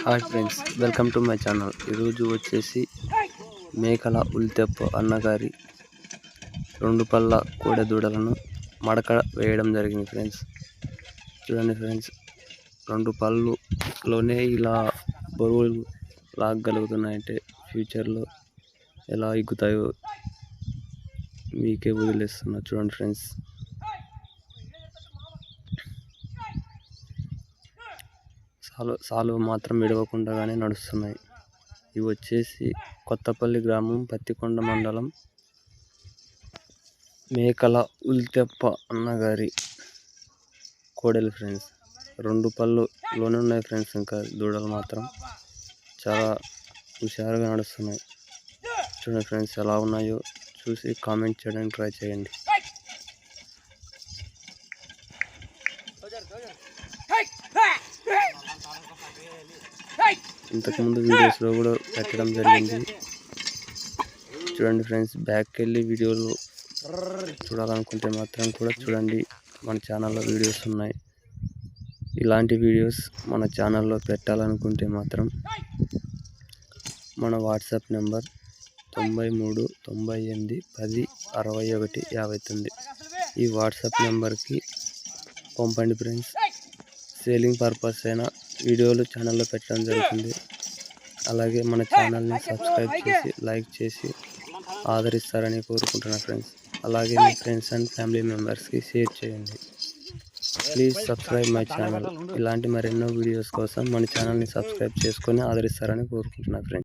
Hi friends welcome to my channel ఈరోజు వచ్చేసి మేకల ఉల్తెప్ప అన్నగారి రెండు పళ్ళ కోడె దూడలను మడక వేయడం జరిగింది ఫ్రెండ్స్ చూడండి ఫ్రెండ్స్ రెండు పళ్ళులోనే ఇలా బరువులు లాగలుగుతున్నాయంటే ఫ్యూచర్లో ఎలా ఎగ్గుతాయో మీకే వదిలేస్తున్నా చూడండి ఫ్రెండ్స్ సాలు సాలు మాత్రం విడవకుండానే నడుస్తున్నాయి. ఇవి వచ్చేసి కొత్తపల్లి గ్రామం పత్తికొండ మండలం మేకల ఉల్తెప్ప అన్నగారి కోడలు ఫ్రెండ్స్. రెండు పళ్ళులోనే ఉన్నాయి ఫ్రెండ్స్ ఇంకా దూడలు మాత్రం. చాలా హుషారుగా నడుస్తున్నాయి. చూడండి ఫ్రెండ్స్ ఎలా ఉన్నాయో చూసి కామెంట్ చేయడానికి ట్రై చేయండి. ఇంతకుముందు వీడియోస్లో కూడా పెట్టడం జరిగింది. చూడండి ఫ్రెండ్స్ బ్యాక్కి వెళ్ళి వీడియోలు చూడాలనుకుంటే మాత్రం కూడా చూడండి. మన ఛానల్లో వీడియోస్ ఉన్నాయి. ఇలాంటి వీడియోస్ మన ఛానల్లో పెట్టాలనుకుంటే మాత్రం మన వాట్సాప్ నెంబర్ తొంభై మూడు తొంభై ఎనిమిది పది అరవై ఒకటి యాభై తొమ్మిది. ఈ వాట్సాప్ నెంబర్కి పంపండి ఫ్రెండ్స్. సేలింగ్ పర్పస్ అయినా వీడియోలు ఛానల్లో పెట్టడం జరుగుతుంది. అలాగే మన ఛానల్ని సబ్స్క్రైబ్ చేసి లైక్ చేసి ఆదరిస్తారని కోరుకుంటున్నా ఫ్రెండ్స్. అలాగే మీ ఫ్రెండ్స్ అండ్ ఫ్యామిలీ మెంబర్స్కి షేర్ చేయండి. Please subscribe my channel. ఇలాంటి మరెన్నో వీడియోస్ కోసం మన ఛానల్ని సబ్స్క్రైబ్ చేసుకొని ఆదరిస్తారని కోరుకుంటున్నా ఫ్రెండ్స్.